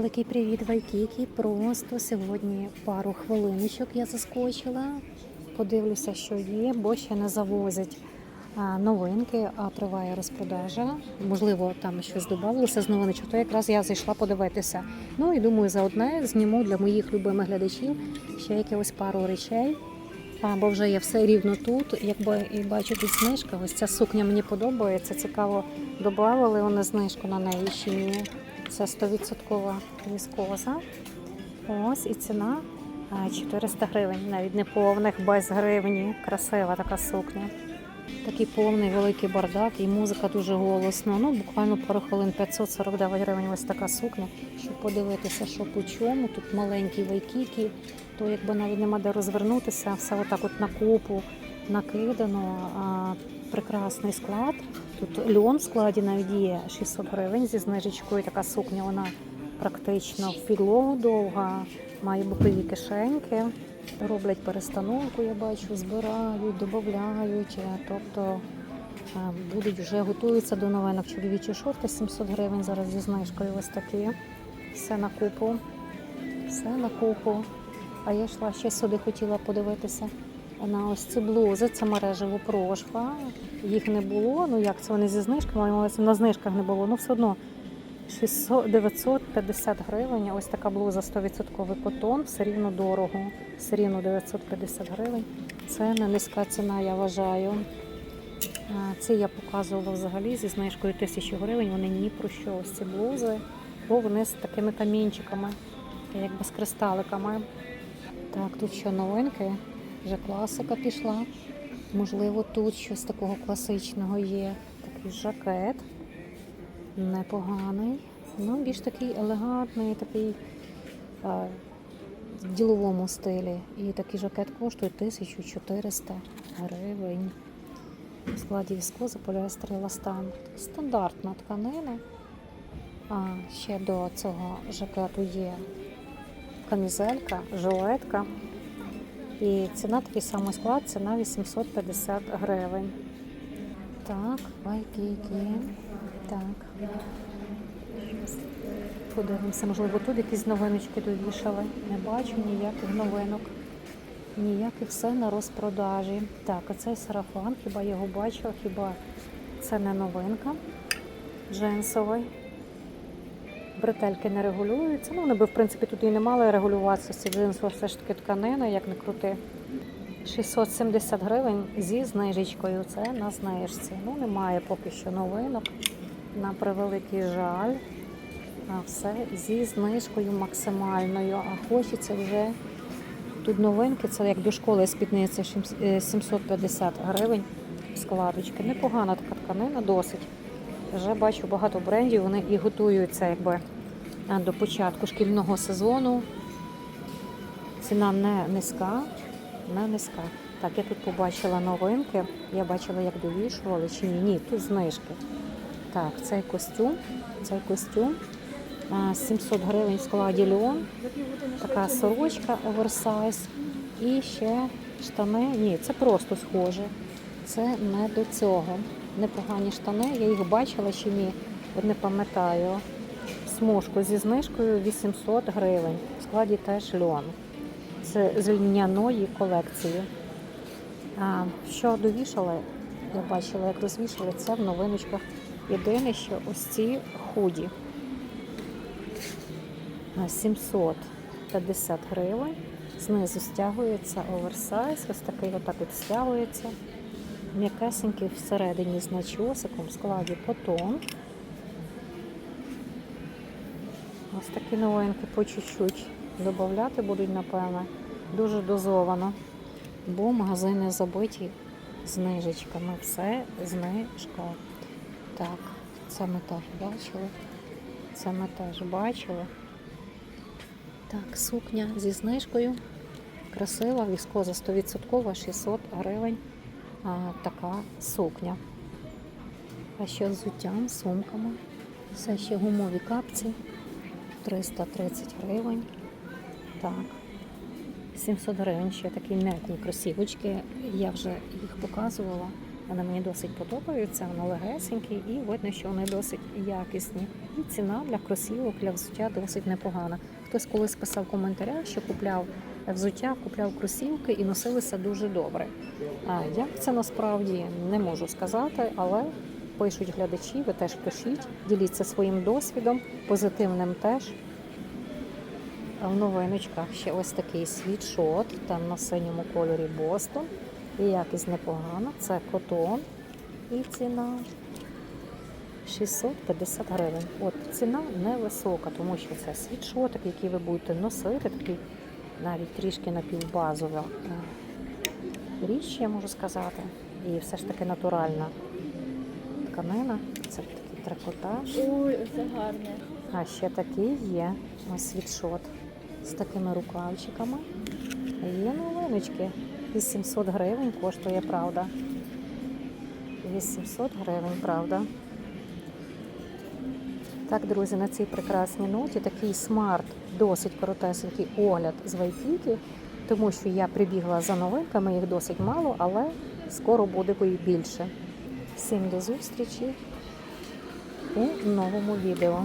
великий привіт, Вайкікі. Просто сьогодні пару хвилиночок я заскочила. Подивлюся, що є, бо ще не завозять новинки, а триває розпродажа. Можливо, там щось додавалося з новиночок, то якраз я зайшла подивитися. Ну і думаю, за одне зніму для моїх любимих глядачів ще якихось пару речей. А, бо вже є все рівно тут. Якби і бачу тут знижка, ось ця сукня мені подобається. Цікаво, додавали вони знижку на неї чи ні. Це 100% віскоза. Ось і ціна 400 гривень, навіть не повних, без гривні. Красива така сукня. Такий повний великий бардак і музика дуже голосно. Ну, буквально пару хвилин 549 гривень ось така сукня. Щоб подивитися, що по чому. Тут маленькі вайкіки, то якби навіть нема де розвернутися, все отак от на купу накидано. Прекрасний склад. Тут льон в складі навіть є 600 гривень зі знижечкою. Така сукня, вона практично в підлогу довга, має бокові кишеньки. Роблять перестановку, я бачу, збирають, додають. Тобто е, будуть вже готуються до новинок. Чоловічі шорти 700 гривень зараз зі знижкою. Ось такі. Все на купу. Все на купу. А я йшла ще сюди, хотіла подивитися на ось ці блузи. Це мережево прошва. Їх не було. Ну як це вони зі знижками? Маю на знижках не було. Ну все одно 600, 950 гривень. Ось така блуза 100% котон, все рівно дорого. Все рівно 950 гривень. Це не низька ціна, я вважаю. Це я показувала взагалі зі знижкою 1000 гривень. Вони ні про що ось ці блузи, бо вони з такими камінчиками, якби з кристаликами. Так, тут що новинки, вже класика пішла. Можливо, тут щось такого класичного є. Такий жакет непоганий. Ну, більш такий елегантний, такий а, в діловому стилі. І такий жакет коштує 1400 гривень. В складі віскоза, поліестер і еластан. Стандартна тканина. А ще до цього жакету є камізелька, жилетка. І ціна такий самий склад, ціна 850 гривень. Так, вайкіки. Так. Подивимося, можливо, тут якісь новиночки довішали. Не бачу ніяких новинок. Ніяких все на розпродажі. Так, оцей сарафан, хіба його бачила, хіба це не новинка джинсовий. Бретельки не регулюються. Ну, вони би, в принципі, тут і не мали регулюватися. Ці джинсова все ж таки тканина, як не крути. 670 гривень зі знижечкою. Це на знижці. Ну, немає поки що новинок. На превеликий жаль. А все зі знижкою максимальною. А хочеться вже тут новинки, це як до школи спідниця 750 гривень. Складочки. Непогана така тканина, досить. Вже бачу багато брендів, вони і готуються якби до початку шкільного сезону. Ціна не низька, не низька. Так, я тут побачила новинки. Я бачила, як довішували чи ні. Ні, тут знижки. Так, цей костюм, цей костюм. 700 гривень в складі льон. Така сорочка оверсайз. І ще штани. Ні, це просто схоже. Це не до цього. Непогані штани. Я їх бачила чи ні, не пам'ятаю. Смужку зі знижкою 800 гривень. В складі теж льон. Це з льняної колекції. А, що довішали, я бачила, як розвішали, це в новиночках. Єдине, що ось ці худі. 750 гривень. Знизу стягується оверсайз, ось такий отак от стягується. М'якесенький всередині з начосиком, в складі потон. Ось такі новинки по чуть-чуть додати будуть, напевно, дуже дозовано. Бо магазини забиті знижечками. Все знижка. Так, це ми теж бачили. Це ми теж бачили. Так, сукня зі знижкою. Красива, віскоза 100%, 600 гривень. А, така сукня. А ще взуттям, сумками. Все ще гумові капці. 330 гривень. Так. 700 гривень ще такі м'ятні кросівочки. Я вже їх показувала. Вони мені досить подобаються, вони легесенькі і видно, що вони досить якісні. І ціна для кросівок, для взуття досить непогана. Хтось колись писав в коментарях, що купляв взуття, купляв кросівки і носилися дуже добре. А як це насправді не можу сказати, але пишуть глядачі, ви теж пишіть, діліться своїм досвідом, позитивним теж. В новиночках ще ось такий світшот, там на синьому кольорі Бостон. І якість непогана. Це котон. І ціна 650 гривень. От ціна невисока, тому що це світшотик, який ви будете носити, такий навіть трішки напівбазова е, річ, я можу сказати. І все ж таки натуральна тканина. Це такий трикотаж. Ой, це гарне. А ще такий є ось світшот з такими рукавчиками. Є новиночки. 800 гривень коштує, правда. 800 гривень, правда. Так, друзі, на цій прекрасній ноті такий смарт, досить коротесенький огляд з Вайкікі, тому що я прибігла за новинками, їх досить мало, але скоро буде більше. Всім до зустрічі у новому відео.